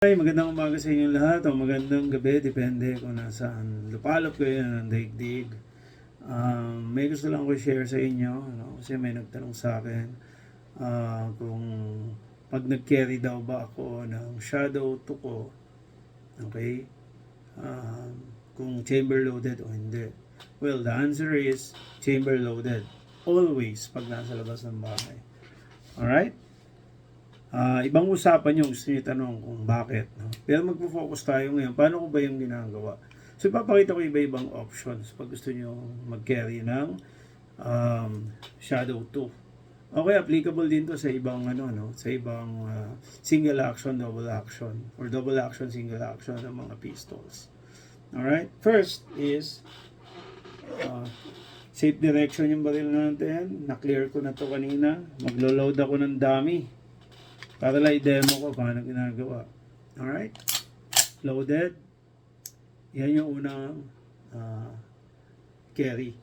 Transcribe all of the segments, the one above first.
Ay, magandang umaga sa inyong lahat o magandang gabi, depende kung nasaan lupalop kayo ng daigdig. Um, may gusto lang ko share sa inyo, ano, kasi may nagtanong sa akin ah, kung pag nag-carry daw ba ako ng shadow tuko, okay, um, kung chamber loaded o hindi. Well, the answer is chamber loaded. Always pag nasa labas ng bahay. Alright? Ah, ibang usapan yung gusto tanong kung bakit. No? Pero magpo-focus tayo ngayon. Paano ko ba yung ginagawa? So, ipapakita ko iba-ibang options pag gusto niyo mag-carry ng um, Shadow 2. Okay, applicable din to sa ibang ano no, sa ibang ah, single action, double action or double action, single action ng mga pistols. Alright? First is ah, safe direction yung baril natin. Na-clear ko na to kanina. Maglo-load ako ng dummy. Para lang i-demo ko paano ginagawa. Alright? Loaded. Yan yung unang ah, carry.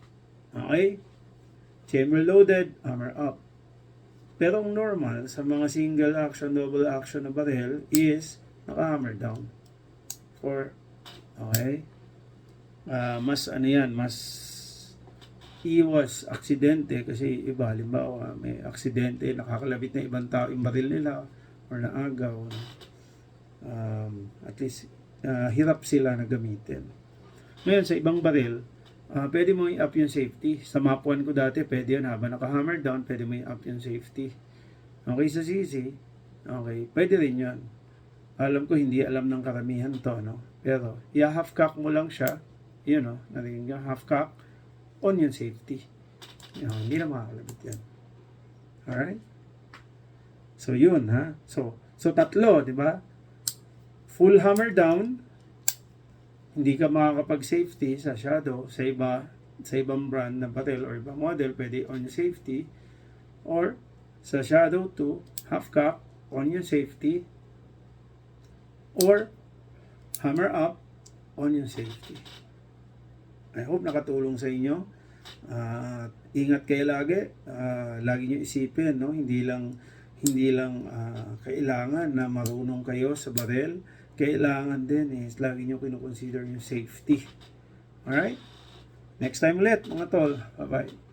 Okay? Chamber loaded, hammer up. Pero ang normal sa mga single action, double action na barrel is naka-hammer down. For, okay? Ah, mas ano yan, mas iwas aksidente kasi iba, halimbawa may aksidente, nakakalabit na ibang tao yung baril nila or naagaw. Um, at least ah, hirap sila na gamitin. Ngayon sa ibang baril, ah, pwede mo i-up yung safety. Sa map 1 ko dati, pwede yun habang naka-hammer down, pwede mo i-up yung safety. Okay sa CC, okay, pwede rin yun. Alam ko hindi alam ng karamihan to, no? Pero, i-half cock mo lang siya, yun, no? Narinig nyo, half cock, on yung safety. Yun, hindi na makakalabit yan. Alright? So, yun, ha? So, so tatlo, di ba? Full hammer down, hindi ka makakapag-safety sa shadow, sa iba, sa ibang brand ng barrel or ibang model, pwede on safety. Or, sa shadow 2, half cock, on yung safety. Or, hammer up, on yung safety. I hope nakatulong sa inyo. Ah, ingat kayo lagi. Ah, lagi niyo isipin, no? Hindi lang hindi lang ah, kailangan na marunong kayo sa barel. Kailangan din is lagi niyo kino-consider yung safety. Alright? Next time ulit, mga tol. Bye-bye.